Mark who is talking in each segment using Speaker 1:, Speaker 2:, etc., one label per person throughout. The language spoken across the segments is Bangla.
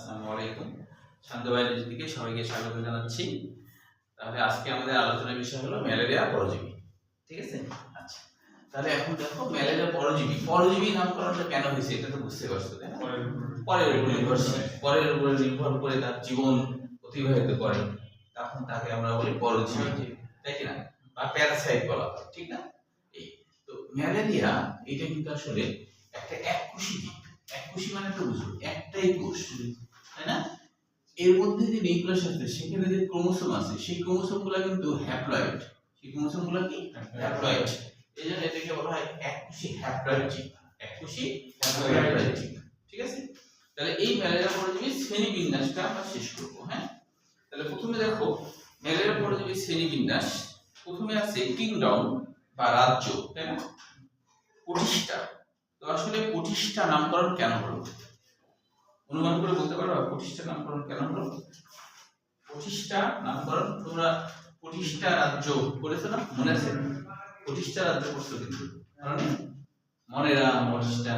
Speaker 1: আসসালামু আলাইকুম। শান্ত বায়োলজি থেকে সবাইকে স্বাগত জানাচ্ছি। তাহলে আজকে আমাদের আলোচনার বিষয় হলো ম্যালেরিয়া পরজীবী। ঠিক আছে? আচ্ছা। তাহলে এখন দেখো ম্যালেরিয়া পরজীবী। পরজীবী নামকরণটা কেন হয়েছে এটা তো বুঝতে পারছ তাই না? পরের উপর নির্ভরশীল। পরের উপরে নির্ভর করে তার জীবন অতিবাহিত করে। তখন তাকে আমরা বলি পরজীবী। তাই কি না? বা প্যারাসাইট বলা হয় ঠিক না? এই তো ম্যালেরিয়া এটা কিন্তু আসলে একটা এককোষী জীব এককোষী মানে তো বুঝো একটাই কোষ। তাই না? এর মধ্যে যে নিউক্লিয়াস আছে সেখানে যে ক্রোমোসোম আছে সেই কিন্তু হ্যাপ্লয়েড সেই কি? হ্যাপ্লয়েড এই জন্য এটাকে বলা হয় এককোষী হ্যাপ্লয়েড এককোষী হ্যাপ্লয়েড ঠিক আছে? তাহলে এই ম্যালেরিয়া শ্রেণীবিন্যাসটা আমরা শেষ করব হ্যাঁ? তাহলে প্রথমে দেখো ম্যালেরিয়া পরজীবী শ্রেণীবিন্যাস প্রথমে আছে কিংডম বা রাজ্য তাই না? প্রতিষ্ঠা। তো আসলে প্রতিষ্ঠা নামকরণ কেন হলো? অনুমান করে বলতে পারো প্রতিষ্ঠা নামকরণ কেন হলো? প্রতিষ্ঠা নামকরণ তোমরা প্রতিষ্ঠা রাজ্য করেছ না? মনে আছে? প্রতিষ্ঠা রাজ্য করছ কিন্তু। নেই? মনেরা প্রতিষ্ঠা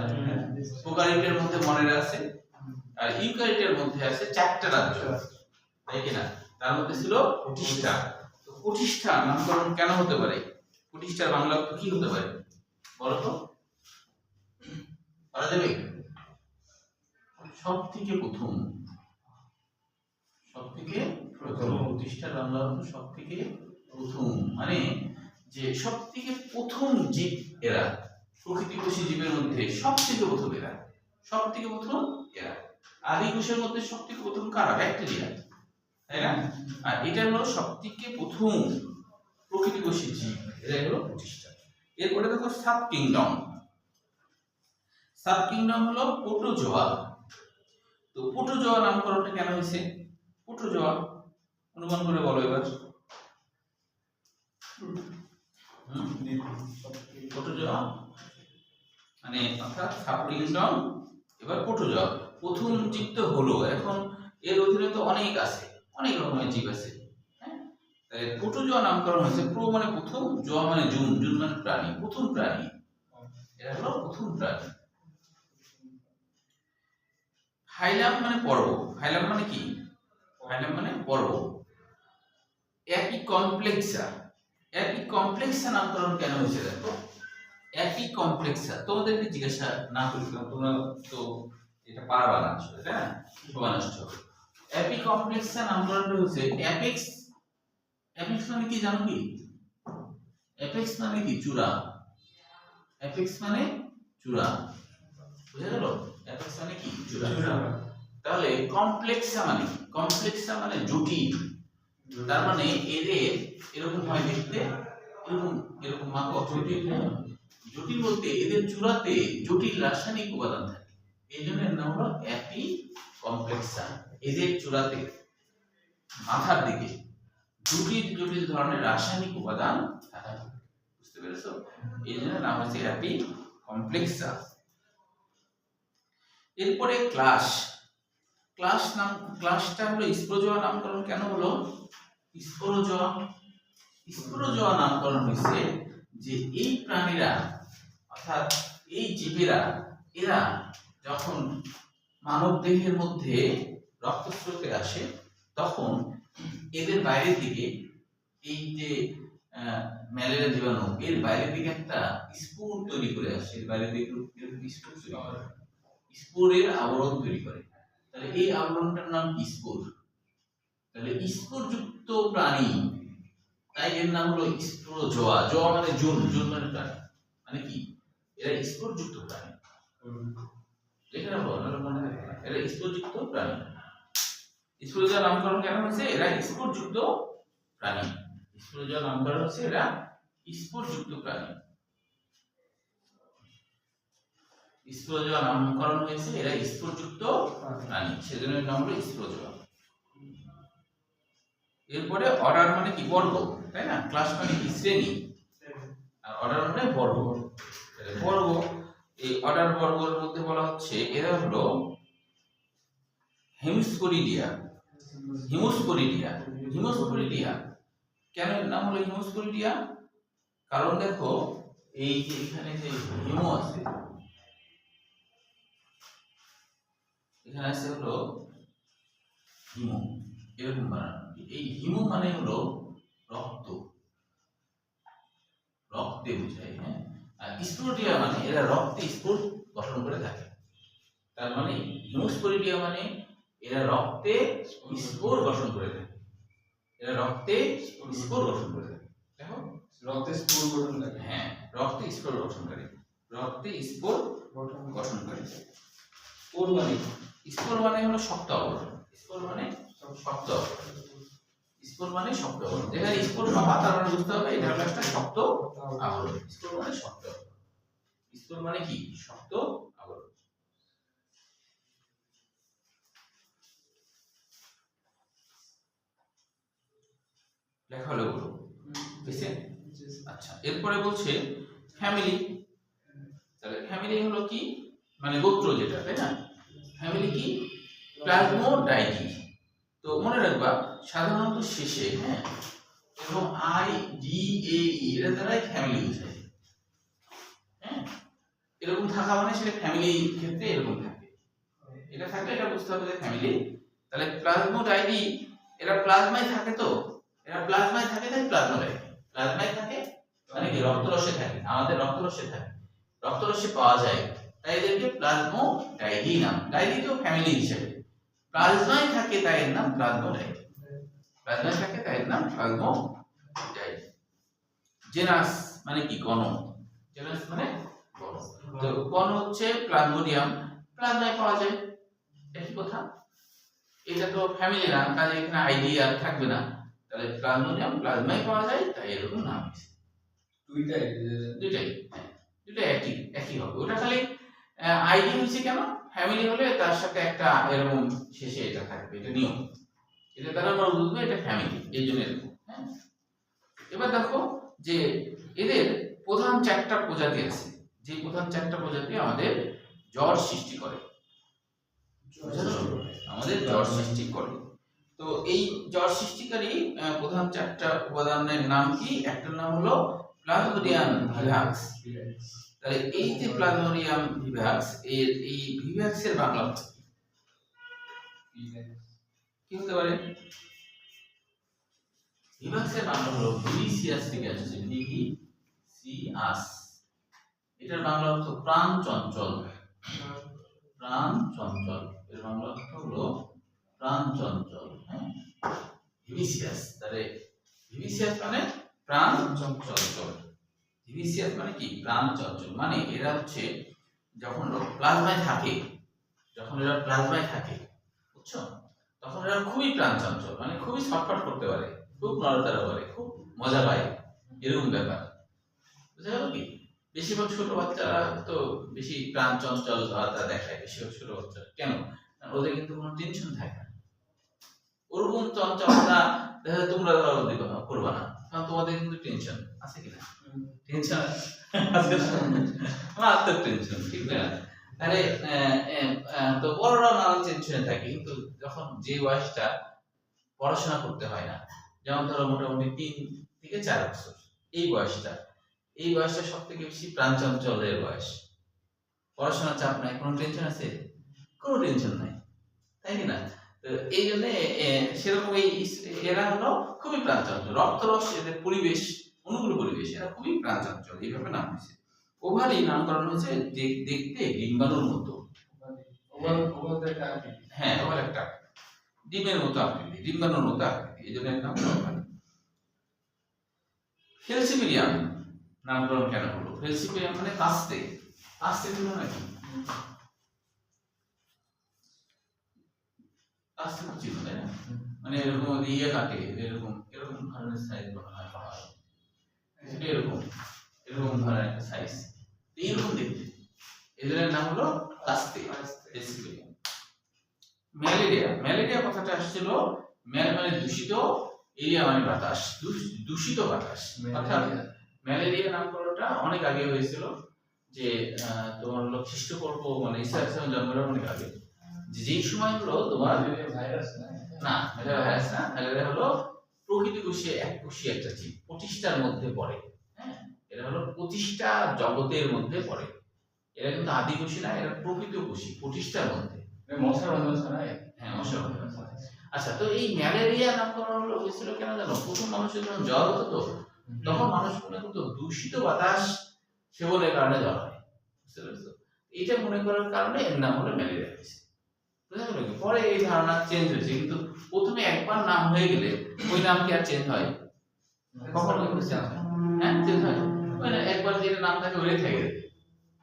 Speaker 1: প্রোকারিটের মধ্যে মনেরা আছে, আর ইউকারিটের মধ্যে আছে চারটা রাজ্য। তাই কিনা তার মধ্যে ছিল তো নামকরণ কেন হতে পারে? প্রতিষ্ঠার বাংলা কি হতে পারে? বলো তো। পারা যাবে? সব থেকে প্রথম? সব থেকে প্রথম। প্রতিষ্ঠার বাংলা অর্থ সব থেকে প্রথম। মানে যে সব থেকে প্রথম জীব এরা প্রকৃতি কোষী জীবের মধ্যে সব থেকে প্রথম এরা। সব থেকে প্রথম এরা। আদি কোষের মধ্যে সব থেকে প্রথম কারা? ব্যাকটেরিয়া। তাই না? আর এটা হলো সব থেকে প্রথম প্রকৃতি কোষী জীব। এটা হলো প্রতিষ্ঠা। এরপরে দেখো সাব কিংডম। সাব কিংডম হলো প্রোটোজোয়া তো প্রোটোজোয়া নামকরণটা কেন হয়েছে প্রোটোজোয়া অনুমান করে বলো এবার। হুম? প্রোটোজোয়া মানে অর্থাৎ সাব কিংডম এবার প্রোটোজোয়া প্রথম জীব তো হলো এখন এর অধীনে তো অনেক আছে অনেক রকমের জীব আছে হ্যাঁ? তাহলে প্রোটোজোয়া নামকরণ হয়েছে প্রো মানে প্রথম জোয়া মানে জুন জুন মানে প্রাণী প্রথম প্রাণী। এটা হলো প্রথম প্রাণী। ফাইলাম মানে পর্ব। হাইলাম মানে কি? হাইলাম মানে পর্ব। একই কমপ্লেক্সা একই কমপ্লেক্সা নামকরণ কেন হয়েছে দেখো? একই কমপ্লেক্সা তোমাদেরকে জিজ্ঞাসা না করেছিলাম, তোমরা তো এটা পারবা না আসলে, তাই না? সমানষ্ট এপি কমপ্লেক্সা নামকরণটা হচ্ছে অ্যাপেক্স অ্যাপেক্স মানে কি জানো কি? অ্যাপেক্স মানে কি? চূড়া। অ্যাপেক্স মানে চূড়া। বুঝা গেল? অ্যাপেক্স মানে কি তাহলে কমপ্লেক্সা মানে কমপ্লেক্সা মানে জটিল। তার মানে এদের এরকম হয় দেখতে এরকম এরকম মাকো জটিল হ্যাঁ। জটিল বলতে এদের চূড়াতে জটিল রাসায়নিক উপাদান থাকে। এই জন্য এর নাম হলো অ্যাপি কমপ্লেক্সা এদের চূড়াতে মাথার দিকে জটিল জটিল ধরনের রাসায়নিক উপাদান থাকে। বুঝতে পেরেছ? এই জন্য নাম হচ্ছে অ্যাপি কমপ্লেক্সা এরপরে ক্লাস। ক্লাস নাম, ক্লাসটা হলো স্প্রোজোয়া নামকরণ। কেন হলো? স্প্রোজোয়া স্প্রোজোয়া নামকরণ হয়েছে যে এই প্রাণীরা, অর্থাৎ এই জীবেরা, এরা যখন মানব দেহের মধ্যে রক্তস্রোতে আসে, তখন এদের বাইরের দিকে এই যে ম্যালেরিয়া জীবাণু, এর বাইরের দিকে একটা স্পোর তৈরি করে আসে। এর বাইরের দিকে স্পোর তৈরি করে। স্পোরের আবরণ তৈরি করে। তাহলে এই আবরণটার নাম স্পোর। তাহলে স্পোর যুক্ত প্রাণী, তাই এর নাম হলো স্পোরোজোয়া জোয়া। মানে জুন জুন মানে প্রাণী মানে কি? এরা স্পোর যুক্ত প্রাণী দেখে আপনারা মনে এরা স্পোর যুক্ত প্রাণী স্পোরোজোয়া নামকরণ কেন হয়েছে? এরা স্পোর যুক্ত প্রাণী স্পোরোজোয়া নামকরণ হচ্ছে এরা স্পোর যুক্ত প্রাণী। স্পোরোজোয়া নামকরণ হয়েছে এরা স্পোরযুক্ত প্রাণী সেজন্য নাম হলো স্পোরোজোয়া এরপরে অর্ডার মানে কি? বর্গ তাই না? ক্লাস মানে কি? শ্রেণি। আর অর্ডার মানে বর্গ। বর্গ এই অর্ডার বর্গের মধ্যে বলা হচ্ছে এরা হলো হেমিস্কোরিডিয়া। হিমোস্কোরিডিয়া। হিমোস্কোরিডিয়া। কেন এর নাম হলো হিমোস্কোরিডিয়া? কারণ দেখো এই যে এখানে যে হিমো আছে এখানে আছে হলো হিমো। এরকম বানানো এই হিমো মানে হলো রক্ত। রক্তে বোঝায় হ্যাঁ? আর স্পোরোটিয়া মানে এরা রক্তে স্পোর গঠন করে থাকে। তার মানে হিমোস্পোরিটিয়া মানে এরা রক্তে স্পোর গঠন করে থাকে। এরা রক্তে স্পোর গঠন করে থাকে। দেখো?
Speaker 2: রক্তে স্ফুর গঠন থাকে
Speaker 1: হ্যাঁ রক্তে স্পোর গঠন করে। রক্তে স্পোর গঠন করে।
Speaker 2: স্ফুর মানে
Speaker 1: স্পোর মানে হলো শক্ত আবরণ স্পোর মানে শক্ত স্পোর মানে শক্ত আবরণ যেখানে স্পোর তার মানে বুঝতে হবে এটা হলো একটা শক্ত আবরণ। স্পোর মানে শক্ত স্পোর মানে কি? শক্ত আবরণ। লেখা হলো বুঝছে আচ্ছা এরপরে বলছে ফ্যামিলি তাহলে ফ্যামিলি হলো কি? মানে গোত্র যেটা তাই না? ফ্যামিলি কি? প্লাজমোডাইটি তো মনে রাখবা, সাধারণত শেষে হ্যাঁ এবং আই ডি এ এর দ্বারাই ফ্যামিলি বোঝায় হ্যাঁ এরকম থাকা মানে সেটা ফ্যামিলির ক্ষেত্রে এরকম থাকে। এটা থাকলে এটা বুঝতে হবে যে ফ্যামিলি তাহলে প্লাজমোডাইটি এরা প্লাজমায় থাকে তো? এরা প্লাজমায় থাকে তাই প্লাজমোডাইটি প্লাজমায় থাকে? মানে কি, রক্তরসে থাকে। আমাদের রক্তরসে থাকে। রক্তরসে পাওয়া যায় তাই এদেরকে প্লাজমো ডাইডি নাম ডাইডি তো ফ্যামিলি হিসেবে। প্লাজমায় থাকে তাই এর নাম প্লাজমো ডাইডি প্লাজমায় থাকে তাই এর নাম প্লাজমো ডাইডি জেনাস মানে কি? গণ জেনাস মানে গণ তো গণ হচ্ছে প্লাজমোডিয়াম প্লাজমায় পাওয়া যায়। একই কথা? এটা তো ফ্যামিলি নাম কাজে এখানে আইডিয়া থাকবে না। তাহলে প্লাজমোডিয়াম প্লাজমায় পাওয়া যায় তাই এরকম নাম
Speaker 2: দুইটাই।
Speaker 1: দুটাই হ্যাঁ, একই একই হবে। ওটা খালি আইডি হচ্ছে কেন? ফ্যামিলি হলে তার সাথে একটা এরকম শেষে এটা থাকবে, এটা নিয়ম। এটা দ্বারা আমরা বুঝব এটা ফ্যামিলি এই জন্য এরকম হ্যাঁ? এবার দেখো যে এদের প্রধান চারটা প্রজাতি আছে। যে প্রধান চারটা প্রজাতি আমাদের জ্বর সৃষ্টি করে। আমাদের জ্বর সৃষ্টি করে। তো এই জ্বর সৃষ্টিকারী প্রধান চারটা উপাদানের নাম কি? একটার নাম হলো প্লাজমোডিয়াম ভিভাক্স তাহলে এই যে প্লাজমোডিয়াম ভিভাক্স এর এই ভিভাক্স এর বাংলা কি? হতে পারে? বাংলা হলো ভিভিসিয়াস থেকে আসছে ভিভিসিয়াস এটার বাংলা অর্থ প্রাণ চঞ্চল। প্রাণ চঞ্চল। এর বাংলা অর্থ হলো প্রাণ চঞ্চল হ্যাঁ? ভিভিসিয়াস তাহলে ভিভিসিয়াস মানে প্রাণ চঞ্চল। মানে কি? চঞ্চল। মানে এরা হচ্ছে যখন প্লাজমায় থাকে, যখন এরা প্লাজমায় থাকে, বুঝছ? তখন এরা খুবই প্রাণ চঞ্চল মানে খুবই করতে পারে, খুব নড়াচড়া করে, খুব মজা পায়। এরকম ব্যাপার। বুঝা গেল কি? বেশিরভাগ ছোট বাচ্চারা তো বেশি প্রাণ চঞ্চল তা দেখায়, বেশিরভাগ ছোট বাচ্চারা। কেন? ওদের কিন্তু কোনো টেনশন থাকে না। ওরকম চঞ্চলতা তোমরা করবা না, কারণ তোমাদের কিন্তু টেনশন আছে কি না টেনশন আছে না মারাত্মক টেনশন ঠিক না তাহলে আহ, আহ, আহ, তো বড়রাও নানান টেনশনে থাকে কিন্তু যখন যে বয়সটা পড়াশোনা করতে হয় না যেমন ধরো মোটামুটি তিন থেকে চার বছর এই বয়সটা এই বয়সটা সব থেকে বেশি প্রাণচঞ্চলের বয়স। পড়াশোনার চাপ নাই কোনো টেনশন আছে? কোনো টেনশন নাই তাই কি না? তো এই জন্য সেরকম এই এরা হলো খুবই প্রাণচঞ্চল। রক্তরস এদের পরিবেশ অনুকূল পরিবেশ এরা খুবই প্রাণচঞ্চল এইভাবে নাম হয়েছে। ওভারই নামকরণ হয়েছে দেখতে ডিম্বাণুর মতো। হ্যাঁ ওভার একটা ডিমের মতো আকৃতি ডিম্বাণুর মতো আকৃতি এই জন্য নাম ওভার ফেলসিপিরিয়াম নামকরণ কেন হলো? ফেলসিপিরিয়াম মানে কাস্তে। কাস্তে ছিল নাকি? কাস্তে তো ছিল তাই না? মানে এরকম ইয়ে কাটে এরকম এরকম ধরনের সাইজ মনে হয় পাওয়া যায়। এটা এরকম এরকম ধরনের একটা সাইজ এইরকম দেখতে। এদের নাম হলো কাস্তে ফেলসিপিরিয়াম ম্যালেরিয়া। ম্যালেরিয়া কথাটা আসছিল ম্যাল মানে দূষিত এরিয়া মানে বাতাস দূষিত বাতাস। অর্থাৎ ম্যালেরিয়া নামকরণটা অনেক আগে হয়েছিল যে তোমার হলো খ্রিস্টপূর্ব মানে ঈসা ইসলাম জন্মের অনেক আগে। যেই সময় হলো তোমার
Speaker 2: ভাইরাস না?
Speaker 1: ম্যালেরিয়া ভাইরাস না ম্যালেরিয়া হলো প্রকৃতি কোষে এক কোষী একটা জীব প্রতিষ্ঠার মধ্যে পড়ে। এরা হলো প্রতিষ্ঠা জগতের মধ্যে পড়ে। এরা কিন্তু আদি কোষী না এরা প্রকৃত কোষী প্রতিষ্ঠার মধ্যে।
Speaker 2: মশার অন্য না
Speaker 1: হ্যাঁ আচ্ছা তো এই ম্যালেরিয়া নামকরণ হলো হয়েছিল কেন জানো? প্রথম মানুষের যখন জ্বর হতো তো। তখন মানুষ মনে করতো দূষিত বাতাস সেবনের কারণে জ্বর হয়। বুঝতে পেরেছ? এটা মনে করার কারণে এর নাম হলো ম্যালেরিয়া হয়েছে? পরে এই ধারণা চেঞ্জ হয়েছে কিন্তু প্রথমে একবার নাম হয়ে গেলে ওই নাম কি আর চেঞ্জ হয়? কখনো কিন্তু চেঞ্জ হয়। হ্যাঁ চেঞ্জ হয়। মানে একবার যেটা নাম থাকে।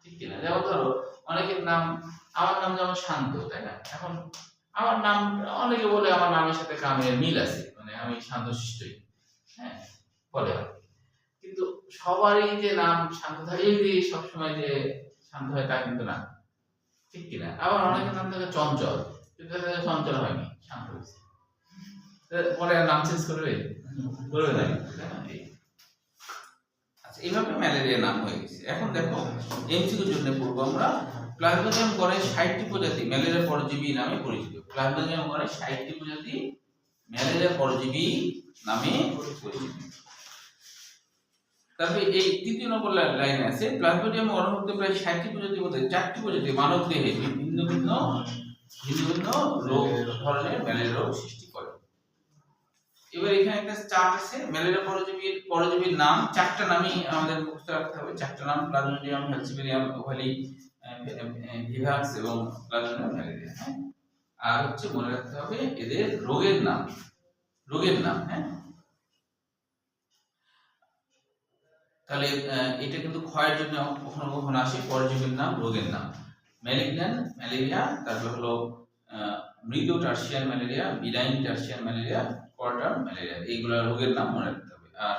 Speaker 1: ঠিক কিনা? যেমন ধরো অনেকের নাম আমার নাম যেমন শান্ত তাই না? এখন আমার নাম অনেকে বলে আমার নামের সাথে কামের মিল আছে মানে আমি শান্ত শিষ্টই। হ্যাঁ বলে কিন্তু সবারই যে নাম শান্ত থাকে এই যে সবসময় যে শান্ত হয় তা কিন্তু না। ঠিক কিনা? আবার অনেকের নাম থাকে চঞ্চল কিন্তু চঞ্চল হয়নি শান্ত হয়েছে। পরে নাম চেঞ্জ করবে? না। এইভাবে ম্যালেরিয়া নাম হয়ে গেছে। এখন দেখো এমসিকিউর জন্য পড়ব আমরা প্লাজমোডিয়াম করে ষাটটি প্রজাতি ম্যালেরিয়া পরজীবী নামে পরিচিত। প্লাজমোডিয়াম গড়ে ষাটটি প্রজাতি ম্যালেরিয়া পরজীবী নামে পরিচিত। তারপরে এই তৃতীয় নম্বর লাইনে আছে প্লাজমোডিয়াম গণমুক্ত প্রায় ষাটটি প্রজাতির মধ্যে চারটি প্রজাতি মানব দেহে ভিন্ন ভিন্ন ভিন্ন ভিন্ন রোগ ধরনের ম্যালেরিয়া রোগ সৃষ্টি করে। এবার এখানে একটা চার্ট আছে ম্যালেরিয়া পরজীবীর পরজীবীর নাম। চারটা নামই আমাদের মুখস্থ রাখতে হবে। চারটা নাম প্লাজমোডিয়াম হেলসিবেরিয়াম ওভালি ভিভাক্স এবং প্লাজমোডিয়াম ম্যালেরিয়া হ্যাঁ? আর হচ্ছে মনে রাখতে হবে এদের রোগের নাম। রোগের নাম হ্যাঁ? তাহলে এটা কিন্তু ক্ষয়ের জন্য কখনো কখনো আসে, পরজীবীর নাম, রোগের নাম। ম্যালিগন্যান ম্যালেরিয়া, তারপর হলো মৃদু tertian malaria benign tertian malaria quartan malaria এইগুলা রোগের নাম মনে রাখতে হবে। আর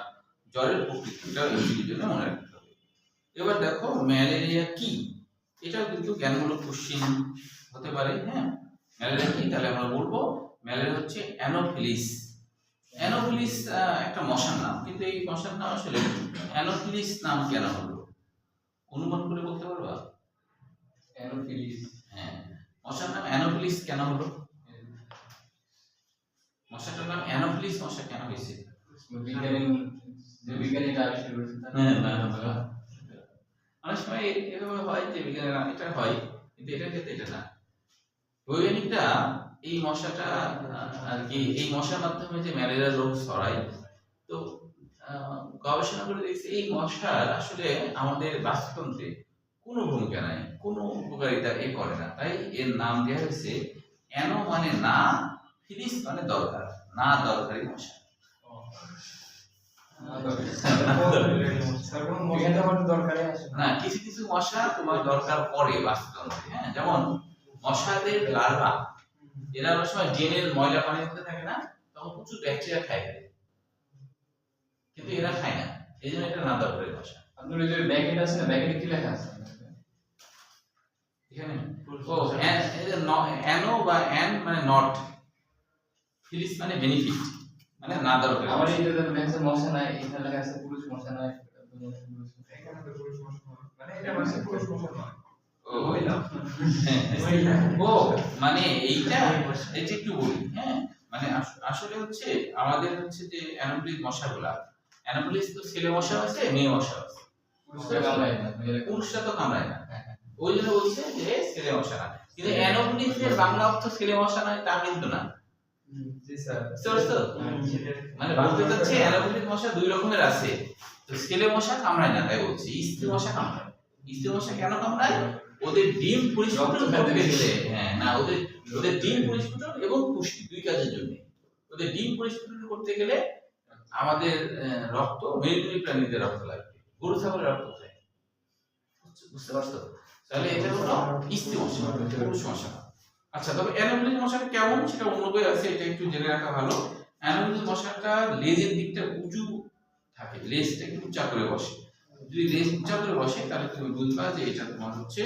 Speaker 1: জ্বরের প্রকৃতিটা এইগুলির জন্য মনে রাখতে হবে। এবার দেখো ম্যালেরিয়া কি? এটাও কিন্তু জ্ঞানমূলক কোশ্চিন হতে পারে হ্যাঁ? ম্যালেরিয়া কি? তাহলে আমরা বলব ম্যালেরিয়া হচ্ছে অ্যানোফিলিস। অ্যানোফিলিস একটা মশার নাম কিন্তু এই মশার নাম আসলে অ্যানোফিলিস নাম কেন হলো? অনুমান করে বলতে পারবা?
Speaker 2: অ্যানোফিলিস।
Speaker 1: হ্যাঁ। মশার নাম অ্যানোফিলিস কেন হলো? মশাটার নাম অ্যানোফিলিস মশা কেন হয়েছে
Speaker 2: বিজ্ঞানী যে বিজ্ঞানীটা আবিষ্কার করেছে
Speaker 1: হ্যাঁ, না, না, না। অনেক সময় এভাবে হয় যে বিজ্ঞানের এটা হয় কিন্তু এটার ক্ষেত্রে এটা না। বৈজ্ঞানিকরা এই মশাটা আর কি এই মশার মাধ্যমে যে ম্যালেরিয়া রোগ ছড়ায় তো গবেষণা করে দেখছি এই মশার আসলে আমাদের বাস্তুতন্ত্রে কোনো ভূমিকা নাই কোনো উপকারিতা এ করে না। তাই এর নাম দেওয়া হয়েছে এনো মানে না ফিলিস মানে দরকার না দরকারি মশা। না কিছু কিছু মশা তোমার দরকার পড়ে বাস্তুতন্ত্রে হ্যাঁ? যেমন মশাদের লার্ভা এরা অনেক সময় ড্রেনের ময়লা পানির মধ্যে থাকে না তখন প্রচুর ব্যাকটেরিয়া খায়। কিন্তু এরা খায় না এই জন্য এটা না দরকারি মশা।
Speaker 2: আপনার ওই যে আছে না ব্যাকেটে কি লেখা আছে?
Speaker 1: এখানে? ও যে বা এন মানে নট। ফিলিস মানে বেনিফিট মানে না দরকারি
Speaker 2: আমার
Speaker 1: মশা।
Speaker 2: এইটা লেখা আছে মশা নাই এখানে লেখা আছে পুরুষ মশা নাই
Speaker 1: ও, ও মানে এইটা এটা একটু বলি হ্যাঁ? মানে আসলে হচ্ছে আমাদের হচ্ছে যে অ্যানোপ্লিস মশাগুলা অ্যানোপ্লিস তো ছেলে মশা আছে মেয়ে মশা আছে
Speaker 2: পুরুষরা
Speaker 1: তো কামড়ায় না।
Speaker 2: হ্যাঁ, হ্যাঁ।
Speaker 1: ওই জন্য বলছে যে ছেলে মশা না। কিন্তু অ্যানোপ্লিসের বাংলা অর্থ ছেলে মশা নয় তা কিন্তু না। মানে বলতে চাচ্ছে অ্যানোপ্লিস মশা দুই রকমের আছে। তো ছেলে মশা কামড়ায় না তাই বলছি। স্ত্রী মশা কামড়ায়। স্ত্রী মশা কেন কামড়ায়? ওদের ডিম করতে গেলে হ্যাঁ না ওদের ওদের ডিম এবং পুষ্টি দুই কাজের জন্য। ওদের ডিম করতে গেলে আমাদের রক্ত মেরুদণ্ডী প্রাণীদের রক্ত লাগবে। গরু ছাগলের রক্ত খায়। বুঝতে- পারছ? তাহলে এটা হলো স্ত্রী মশা পুরুষ মশা। আচ্ছা তবে অ্যানোফিলিস মশাটা কেমন? সেটা অন্য বই আছে এটা একটু জেনে রাখা ভালো। অ্যানোফিলিস মশাটা লেজের দিকটা উঁচু থাকে লেজটা একটু উঁচা করে বসে। যদি লেজ উঁচা করে বসে তাহলে তুমি বুঝবা যে এটা তোমার হচ্ছে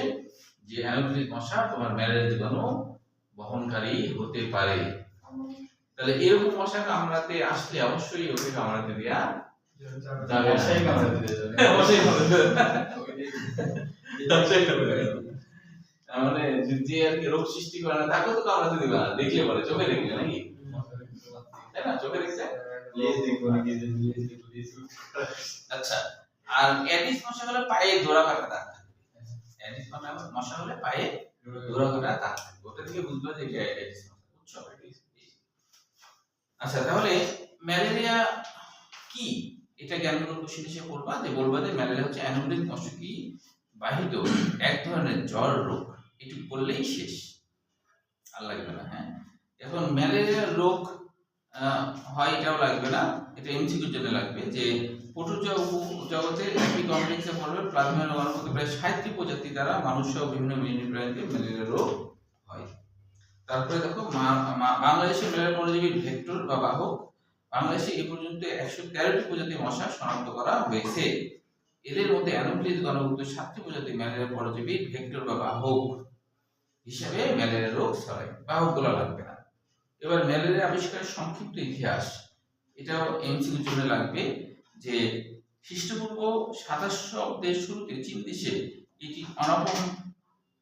Speaker 1: যে অ্যানোফিলিস মশা তোমার ম্যালেরিয়া জীবাণু বহনকারী হতে পারে। তাহলে এরকম মশা কামড়াতে আসলে অবশ্যই ওকে কামড়াতে দেয়া যাবে।
Speaker 2: মশাই কামড়াতে দিয়ে যাবে।
Speaker 1: মশাই কামড়াতে দেয়া। মানে যে- আর কি রোগ সৃষ্টি করে না তাকে তো কামড়াতে দিবে না দেখলে চোখে দেখলে নাকি? তাই না চোখে দেখলে?
Speaker 2: লেজ দেখব নাকি লেজ দেখব লেজ
Speaker 1: আচ্ছা আর অ্যাডিস মশা হলে পায়ে দোরা কাটা দাগ অ্যাডিস মশা- মশা হলে পায়ে দোরা কাটা দাগ ওটা থেকে বুঝবা যে এটা অ্যাডিস মশা। আচ্ছা তাহলে ম্যালেরিয়া কি? এটা জ্ঞানমূলক কোশ্চেন হিসেবে বলবা যে বলবা যে ম্যালেরিয়া হচ্ছে অ্যানোমিক মশকি বাহিত এক ধরনের জ্বর রোগ। এটি বললেই শেষ। আর লাগবে না হ্যাঁ? এখন ম্যালেরিয়া রোগ হয় এটাও লাগবে না, এটা এমসিকিউর জন্য লাগবে যে পটুজা একটি কমপ্লেক্সে পড়বে প্লাজমা রোগাণুর মধ্যে প্রায় ষাটটি প্রজাতি দ্বারা মানুষ সহ বিভিন্ন মিনি প্রাণীতে ম্যালেরিয়া রোগ হয়। তারপরে দেখো, মা- মা- বাংলাদেশে ম্যালেরিয়া পরজীবীর ভেক্টর বা বাহক, বাংলাদেশে এ পর্যন্ত একশো তেরোটি প্রজাতির মশা শনাক্ত করা হয়েছে। এদের মধ্যে অ্যানোফিলিস গণভুক্ত সাতটি প্রজাতি ম্যালেরিয়া পরজীবী ভেক্টর বা বাহক। হিসাবে ম্যালেরিয়া রোগ ছড়ায় বাহকগুলো লাগবে না। এবার ম্যালেরিয়া আবিষ্কারের সংক্ষিপ্ত ইতিহাস, এটাও এমসিকিউর জন্য লাগবে যে খ্রিস্টপূর্ব সাতাশ শব্দের শুরুতে চীন দেশে এটি অনাপন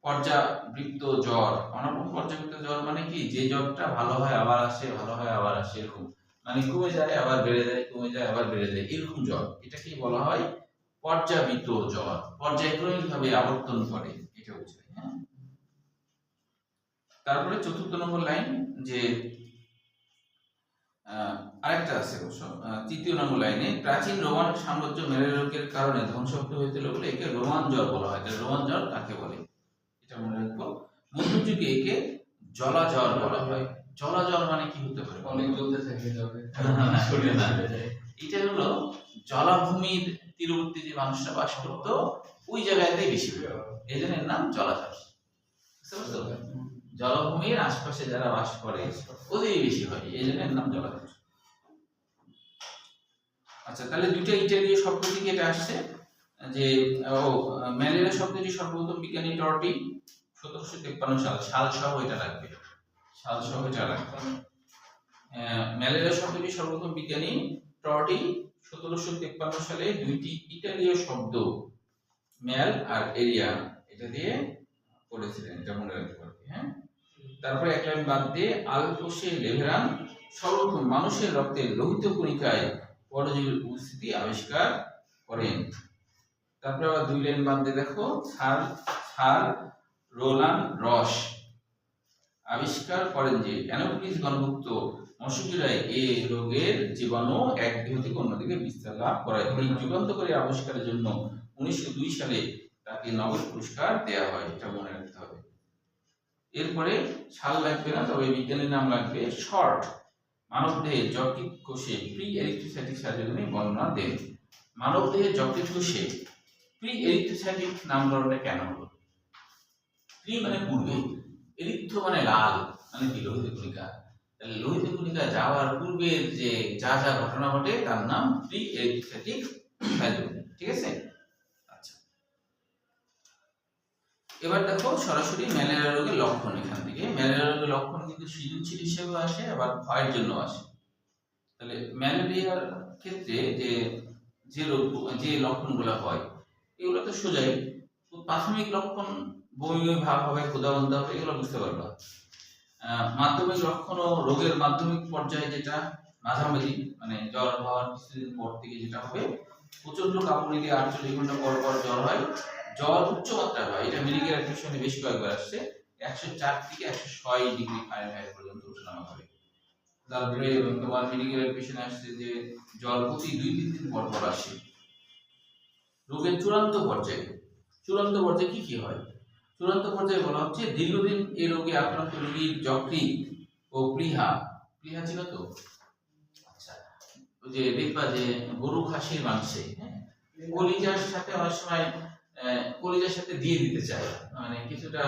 Speaker 1: পর্যাবৃত্ত জ্বর। অনাপন পর্যাবৃত্ত জ্বর মানে কি? যে জ্বরটা ভালো হয়, আবার আসে, ভালো হয়, আবার আসে, এরকম। মানে কমে যায়, আবার বেড়ে যায়, কমে যায়, আবার বেড়ে যায়, এরকম জ্বর। এটাকে বলা হয় পর্যাবৃত জ্বর। পর্যায়ক্রমিক ভাবে আবর্তন করে এটা বোঝায় হ্যাঁ? তারপরে চতুর্থ নম্বর লাইন যে আরেকটা আছে অবশ্য তৃতীয় নম্বর লাইনে প্রাচীন রোমান সাম্রাজ্য ম্যালেরিয়া রোগের কারণে ধ্বংসপ্ত হয়েছিল বলে একে রোমান জ্বর বলা হয়। তাহলে রোমান জ্বর কাকে বলে? এটা মনে রাখব। মধ্যযুগে একে জলা জ্বর বলা হয়। জলা জ্বর মানে কি হতে পারে?
Speaker 2: অনেক জ্বলতে থাকে শরীরে
Speaker 1: না। এটা হলো জলাভূমির তীরবর্তী যে মানুষরা বাস করতো ওই জায়গাতেই বেশি এই জন্য নাম জলাচর বুঝতে পারছ? জলাভূমির আশপাশে যারা বাস করে, ওদেরই বেশি হয়, এই জন্য নাম জলাচর আচ্ছা তাহলে দুইটা ইটালীয় শব্দ থেকে এটা আসছে, যে, ও, ম্যালেরিয়া শব্দটি সর্বপ্রথম বিজ্ঞানী টর্টি সতেরোশো তেপ্পান্ন সাল সাল সহ এটা লাগবে সাল সহ এটা লাগবে ম্যালেরিয়া শব্দটি সর্বপ্রথম বিজ্ঞানী টর্টি সতেরোশো তেপ্পান্ন সালে দুইটি ইটালীয় শব্দ, ম্যাল আর এরিয়া, এটা দিয়ে করেছিলেন এটা মনে রাখতে পারবে হ্যাঁ? তারপরে এক লাইন বাদ দিয়ে আলফোসে লেভেরান সর্বপ্রথম মানুষের রক্তের লোহিত কণিকায় পরজীবীর উপস্থিতি আবিষ্কার করেন। তারপরে আবার দুই লাইন বাদ দিয়ে দেখো, সার সার রোলান রস আবিষ্কার করেন যে, অ্যানোফিলিস গণভুক্ত মশকিরাই এ রোগের জীবাণু এক দেহ থেকে অন্যদিকে বিস্তার লাভ করায়। এই যুগান্তকারী আবিষ্কারের জন্য উনিশশো দুই সালে তাকে নোবেল পুরস্কার দেওয়া হয়, এটা মনে এরপরে সাল লাগবে না, তবে বিজ্ঞানের নাম লাগবে শর্ট। মানবদেহে যকৃত কোষে প্রি এরিথ্রোসাইটিক সার্জারি বর্ণনা দেন মানবদেহে যকৃত কোষে প্রি এরিথ্রোসাইটিক নামকরণটা কেন হলো? প্রি মানে পূর্বে এরিথ্রো মানে লাল মানে কি লোহিত কণিকা। তাহলে লোহিত কণিকা যাওয়ার পূর্বের যে যা যা ঘটনা ঘটে, তার নাম প্রি এরিথ্রোসাইটিক সার্জারি ঠিক আছে? এবার দেখো সরাসরি ম্যালেরিয়া রোগের লক্ষণ এখান থেকে। ম্যালেরিয়া রোগের লক্ষণ কিন্তু সৃজনশীল হিসেবে আসে, আবার ভয়ের জন্য আসে। তাহলে ম্যালেরিয়ার ক্ষেত্রে যে যে রোগ, যে লক্ষণগুলো হয়, এগুলো তো সোজাই। প্রাথমিক লক্ষণ বমি বমি ভাব হবে, ক্ষুধাবন্ধ হবে, এগুলো বুঝতে পারবা। মাধ্যমিক লক্ষণ ও রোগের মাধ্যমিক পর্যায়ে যেটা, মাঝামাঝি মানে জ্বর হওয়ার কিছুদিন পর থেকে যেটা হবে প্রচণ্ড কাঁপুনি দিয়ে আটচল্লিশ ঘণ্টা পর পর জ্বর হয়। জ্বর উচ্চ মাত্রার হয়। এটা মেডিকেল অ্যাডমিশনে বেশ কয়েকবার আসছে। একশো চার থেকে একশো ছয় ডিগ্রি ফারেনহাইট পর্যন্ত ওঠানামা করে তারপরে তোমার মেডিকেল অ্যাডমিশনে আসছে যে জ্বর প্রতি দুই তিন দিন পর পর আসে। রোগের চূড়ান্ত পর্যায়ে। চূড়ান্ত পর্যায়ে কি কি হয়? চূড়ান্ত পর্যায়ে বলা হচ্ছে দীর্ঘদিন এই রোগে আক্রান্ত রোগীর যকৃত ও প্লীহা প্লীহা ছিল তো? আচ্ছা। যে দেখবা যে গরু, খাসির মাংসে হ্যাঁ? কলিজার সাথে অনেক সময় কলিজার সাথে দিয়ে দিতে চায়। মানে কিছুটা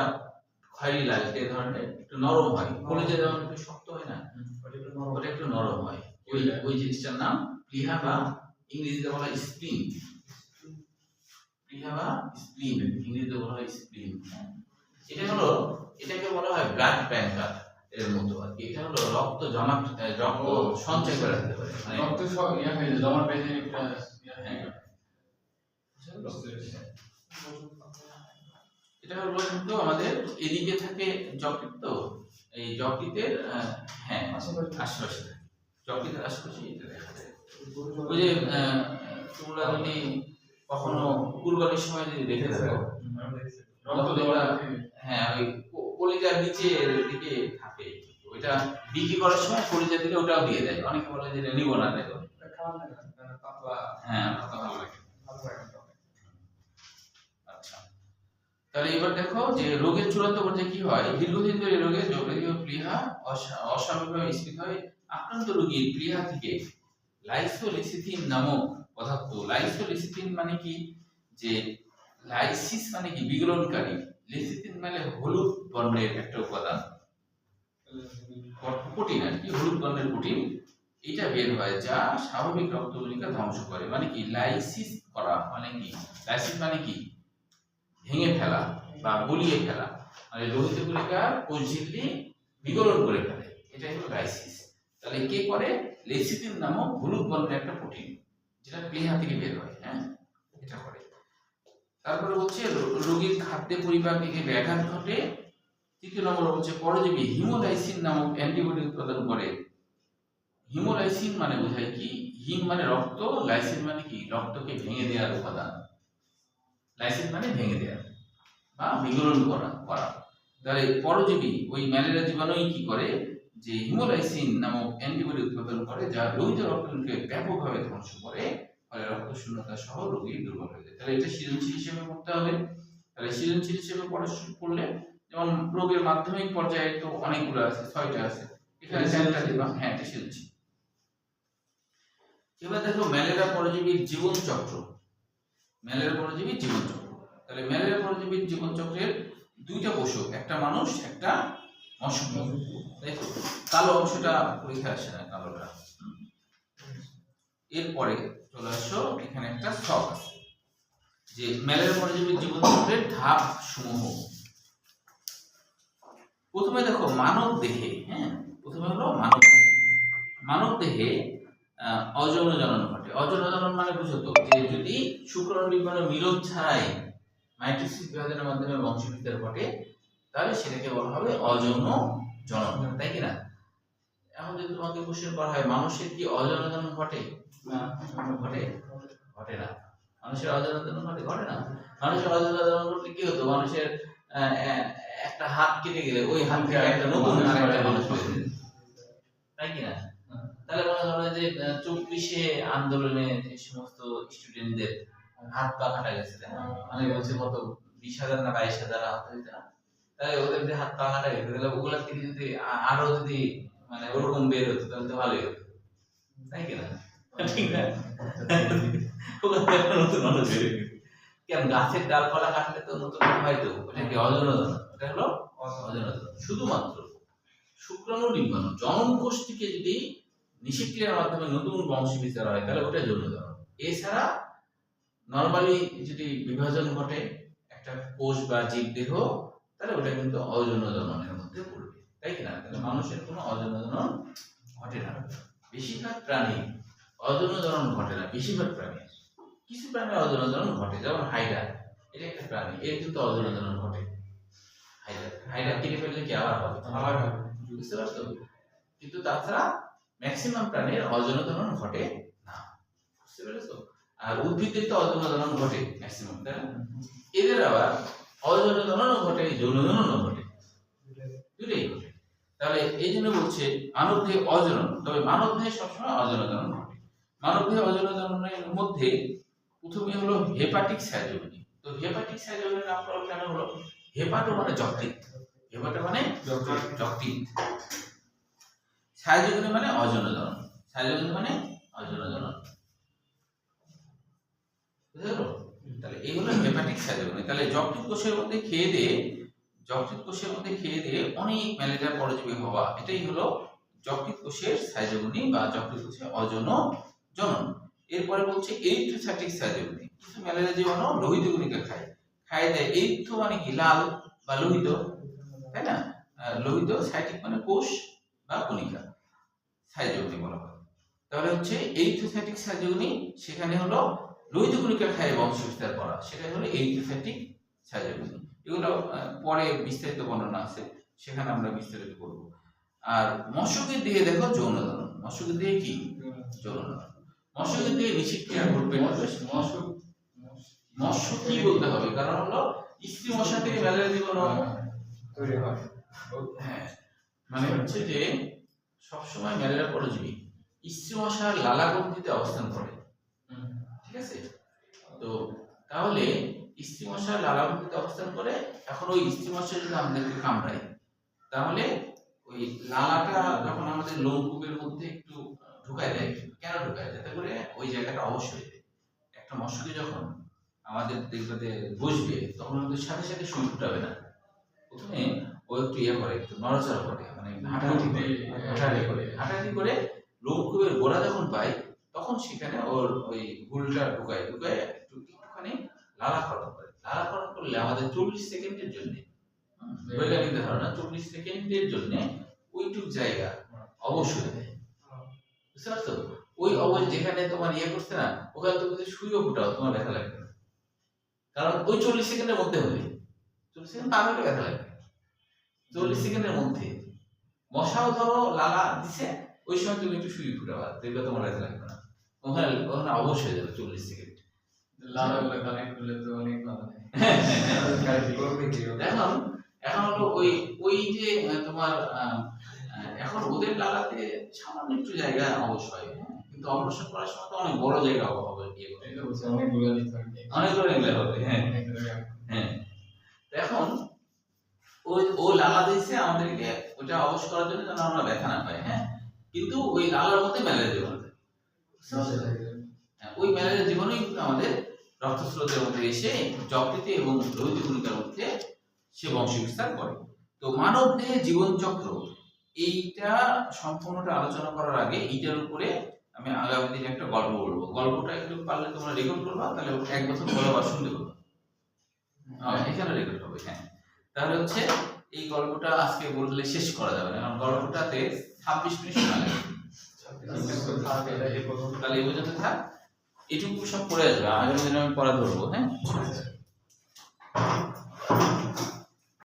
Speaker 1: খয়েরি লাগে এই ধরনের একটু নরম হয়। কলিজা যেমন একটু শক্ত হয় না? ওটা একটু নরম। হয়। ওই ওই জিনিসটার নাম প্লিহা বা ইংরেজিতে বলা হয় স্প্লিন প্লিহা বা স্প্লিন ইংরেজিতে বলা হয় স্প্লিন এটা হলো এটাকে বলা হয় ব্লাড ব্যাংকার এর মতো আর কি। এটা হলো রক্ত জমা রক্ত সঞ্চয় করে রাখতে পারে। মানে
Speaker 2: রক্ত সব ইয়া হয়ে যায় জমাট বেঁধে একটা ইয়া হয়ে
Speaker 1: হ্যাঁ।
Speaker 2: যায়।
Speaker 1: এটা হলো কিন্তু আমাদের এদিকে থাকে যকৃত তো এই যকৃতের হ্যাঁ আশপাশে। যকৃতের আশপাশে এটা দেখা যায়। ওই যে তোমরা যদি কখনো কুরবানির সময় যদি দেখে থাকো হ্যাঁ ওই কলিজার নিচের দিকে থাকে ওইটা বিক্রি করার সময় পরিচয় দিলে ওটাও দিয়ে দেয়। অনেকে বলে যে নিব না দেখো।
Speaker 2: পাতলা
Speaker 1: হ্যাঁ আমার কথা ভালো লাগে
Speaker 2: ভালো লাগে তো।
Speaker 1: আচ্ছা তাহলে এবার দেখো যে রোগের চূড়ান্ত পর্যায়ে কি হয়? দীর্ঘদিন ধরে রোগে জলীয় প্লীহা অসা- অস্বাভাবিকভাবে স্ফীতভাবে আক্রান্ত রোগীর প্লীহা থেকে লাইসোলিসিথিন নামক পদার্থ, লাইসোলিসিথিন মানে কি? যে লাইসিস মানে কি? বিগলনকারী। লিসিথিন মানে হলুদ বর্ণের একটা উপাদান। প্রোটিন আর কি, হলুদ বর্ণের প্রোটিন এটা বের হয় যা স্বাভাবিক রক্তকণিকা ধ্বংস করে। মানে কি? লাইসিস করা। মানে কি? লাইসিস মানে কি? ভেঙে ফেলা বা গলিয়ে ফেলা। মানে লোহিত কণিকা কোষ ঝিল্লি বিগলন করে ফেলে। এটাই হলো লাইসিস তাহলে কে করে? লেসিথিন নামক হলুদ বর্ণের একটা প্রোটিন, যেটা প্লেহা থেকে বের হয় হ্যাঁ? এটা করে। তারপরে হচ্ছে রোগীর খাদ্যে পরিপাকে ব্যাঘাত ঘটে। তৃতীয় নম্বর হচ্ছে পরজীবী হিমোলাইসিন নামক অ্যান্টিবডি উৎপাদন করে। হিমোলাইসিন মানে বোঝায় কি? হিম মানে রক্ত, লাইসিন মানে কি? রক্তকে ভেঙে দেওয়ার উপাদান। লাইসিন মানে ভেঙে দেওয়া বা বিগলন করা করা। তাহলে পরজীবী ওই ম্যালেরিয়া জীবাণুই কি করে? যে হিমোলাইসিন নামক অ্যান্টিবডি উৎপাদন করে যা লোহিত রক্তকে ব্যাপকভাবে ধ্বংস করে ফলে রক্ত শূন্যতা সহ রোগী দুর্বল হয়ে যায়। তাহলে এটা সৃজনশীল হিসেবে পড়তে হবে। তাহলে সৃজনশীল হিসেবে পড়া শুরু করলে যেমন রোগের মাধ্যমিক পর্যায়ে তো অনেকগুলো আছে ছয়টা আছে। এখানে চারটা দিবা হ্যাঁ এটা সৃজনশীল। এবার দেখো ম্যালেরিয়া পরজীবীর জীবন চক্র ম্যালেরিয়া পরজীবীর জীবন চক্র তাহলে ম্যালেরিয়া পরজীবীর জীবন চক্রের দুইটা পোষক একটা মানুষ, একটা দেখো কালো অংশটা পরীক্ষা আসে না, কালোটা। এরপরে চলে আসো, এখানে একটা শখ আছে, যে ম্যালেরিয়া পরজীবীর জীবন চক্রের ধাপ সমূহ। প্রথমে দেখো মানব দেহে হ্যাঁ? প্রথমে হলো মানব মানব দেহে অযৌন জনন অযৌন মানে বুঝো তো যে যদি শুক্রাণু ডিম্বাণু মিলন ছাড়াই মাইটোসিস বিভাজনের মাধ্যমে বংশবিস্তার ঘটে তাহলে সেটাকে বলা হবে অযৌন জনন তাই কি না এখন যদি তোমাকে কোশ্চেন করা হয় মানুষের কি অযৌন জনন ঘটে?
Speaker 2: না।
Speaker 1: ঘটে? ঘটে না। মানুষের অযৌন জনন ঘটে? ঘটে না। মানুষের অযৌন জনন ঘটলে কি হতো? মানুষের একটা হাত কেটে গেলে ওই হাত থেকে একটা নতুন আরেকটা মানুষ। তাই কি না তাহলে মনে করো যে চব্বিশে আন্দোলনে যে সমস্ত স্টুডেন্টদের হাত পা কাটা গেছে তাই না? মানে বলছে কত বিশ হাজার না বাইশ হাজার আহত হয়েছে না? তাহলে ওদের যে হাত পা কাটা গেছে তাহলে ওগুলোর থেকে যদি আরও যদি মানে ওরকম বের হতো তাহলে তো ভালোই হতো। তাই কি না? ঠিক না? ওগুলো নতুন মানুষ বের গেছে। কেন গাছের ডালপালা কাটলে তো নতুন হয় তো? ওটা কি অজনদন ওটা হলো অজনদন শুধুমাত্র শুক্রাণু ডিম্বাণু জনন কোষ থেকে যদি নিষেক্রিয়ার মাধ্যমে নতুন বংশ বিস্তার হয় তাহলে ওটা যৌনধর্ম এছাড়া নর্মালি যদি বিভাজন ঘটে একটা কোষ বা জীব দেহ তাহলে ওটা কিন্তু অযৌন জননের মধ্যে পড়বে তাই কি না তাহলে মানুষের কোনো অযৌন জনন ঘটে না। বেশিরভাগ প্রাণী অযৌন জনন ঘটে না বেশিরভাগ প্রাণী। কিছু প্রাণী অযৌন জনন ঘটে যেমন হাইডা এটা একটা প্রাণী এর কিন্তু অযৌন জনন ঘটে। হাইডা হাইডা কেটে ফেললে কি আবার হবে?
Speaker 2: আবার হবে।
Speaker 1: বুঝতে পারছ? কিন্তু তাছাড়া ম্যাক্সিমাম প্রাণীর অজনদনন ঘটে না। বুঝতে পেরেছ? আর উদ্ভিদের তো অজনদনন ঘটে ম্যাক্সিমাম তাই না? এদের আবার অজনদননও ঘটে যৌনদননও ঘটে। দুটোই ঘটে। তাহলে এই জন্য বলছে মানব দেহে অজনন তবে মানব দেহে সবসময় অজনদনন ঘটে। মানব দেহে অজনদননের মধ্যে প্রথমে হলো হেপাটিক সাইজোনি তো হেপাটিক সাইজোনির নাম কেন হলো? হেপাটো মানে যকৃৎ। হেপাটো মানে যকৃৎ। সাইজোনি মানে অজনদনন সাইজোনি মানে অজনদনন বুঝতে পারল তাহলে এই হলো হেপাটিক সাইজোনি তাহলে যকৃৎ কোষের মধ্যে খেয়ে দিয়ে যকৃৎ কোষের মধ্যে খেয়ে দিয়ে অনেক ম্যালেরিয়া, পরজীবী হওয়া, এটাই হলো যকৃৎ কোষের সাইজোনি বা যকৃৎ কোষের অজন জনন এরপরে বলছে এইথ্রোসাইটিক সাইজোনি কিছু ম্যালেরিয়া জীবাণু লোহিত গুণিকা খায়। খায় দেয় এইথ্রো মানে কি? লাল বা লোহিত। তাই না? লোহিত সাইটিক মানে কোষ বা কণিকা। সাইজোনি বলা হয়। তাহলে হচ্ছে এইথ্রোসাইটিক সাইজোনি সেখানে হলো লোহিত কণিকা খায় বংশ বিস্তার করা। সেটা হলো এইথ্রোসাইটিক সাইজোনি এগুলো পরে বিস্তারিত বর্ণনা আছে সেখানে আমরা বিস্তারিত করব। আর মশকের দিকে দেখো যৌন যৌনধন মশকের দিকে কি? যৌনধন মশকের দিকে নিষিক্রিয়া ঘটবে না।
Speaker 2: মশক
Speaker 1: মৎস্য কি বলতে হবে? কারণ হলো স্ত্রী মশা থেকে ম্যালেরিয়া জীবাণু
Speaker 2: তৈরি হয়।
Speaker 1: হ্যাঁ। মানে হচ্ছে যে সবসময় ম্যালেরিয়া পরজীবী। স্ত্রী মশার লালা গ্রন্থিতে অবস্থান করে। ঠিক আছে? তো তাহলে স্ত্রী মশা লালা গ্রন্থিতে অবস্থান করে, এখন ওই স্ত্রী মশা যদি আমাদেরকে কামড়ায়। তাহলে ওই লালাটা যখন আমাদের লোমকূপের মধ্যে একটু ঢুকায় দেয়, কেন ঢুকায় যাতে করে ওই জায়গাটা অবশ্যই একটা মশাকে যখন আমাদের দেখবে, বসবে, তখন আমাদের সাথে সাথে সুই ফুটাবে না। প্রথমে ও একটু ইয়ে করে, একটু নড়াচড়া করে মানে হাঁটাহাঁটি করে। হাঁটাহাঁটি করে লোমকূপের গোড়া যখন পায় তখন সেখানে ওর ওই হুলটা ঢুকায় ঢুকায় একটু একটুখানি লালাকরণ করে। লালাকরণ করলে আমাদের চল্লিশ সেকেন্ডের জন্য বৈজ্ঞানিক ধারণা চল্লিশ সেকেন্ডের জন্য ওইটুক জায়গা অবশ্যই দেয় বুঝতে পারছ? ওই অবশ্যই যেখানে তোমার ইয়ে করছে না ওখানে তুমি যদি শুয়েও ফুটাও তোমার ব্যথা লাগবে না। কারণ ওই চল্লিশ সেকেন্ডের মধ্যে হলে চল্লিশ সেকেন্ড পার হলে ব্যথা লাগবে। চল্লিশ সেকেন্ডের মধ্যে মশাও ধরো লালা দিছে ওই সময় তুমি একটু শুয়ে ফুটাবা দেখবে তোমার ব্যথা লাগবে না। ওখানে ওখানে অবশ্যই যাবে চল্লিশ সেকেন্ড
Speaker 2: লালাগুলো কানেক্ট করলে তো অনেক
Speaker 1: এখন এখন হলো ওই ওই যে তোমার এখন ওদের লাগাতে সামান্য একটু জায়গা অবশ্যই হ্যাঁ? কিন্তু অপারেশন করার সময় তো অনেক বড় জায়গা হবে
Speaker 2: হচ্ছে অনেকগুলো হবে।
Speaker 1: অনেকগুলো হবে হ্যাঁ। হ্যাঁ। এখন ওই ও লালা দিয়েছে আমাদেরকে ওটা অবশ করার জন্য যেন আমরা ব্যথা না পাই হ্যাঁ? কিন্তু ওই লালার মধ্যে ম্যালেরিয়া জীবাণু থাকে হ্যাঁ, ওই ম্যালেরিয়া জীবাণুই কিন্তু আমাদের রক্তস্রোতের মধ্যে এসে যকৃতে এবং লোহিত কণিকার মধ্যে সে বংশ বিস্তার করে। তো মানব দেহে জীবন চক্র এইটা সম্পূর্ণটা আলোচনা করার আগে এইটার উপরে আমি আগামী দিনে একটা গল্প বলব। গল্পটা একটু পারলে তোমরা রেকর্ড করবা তাহলে এক বছর পরে আবার শুনতে পারবা এখানে রেকর্ড হবে হ্যাঁ। তাহলে হচ্ছে এই গল্পটা আজকে বললে শেষ করা যাবে না গল্পটাতে ছাব্বিশ মিনিট সময় লাগে তাহলে এই পর্যন্ত থাক। এটুকু সব পড়ে আসবে, আগামী দিন আমি পড়া ধরবো হ্যাঁ?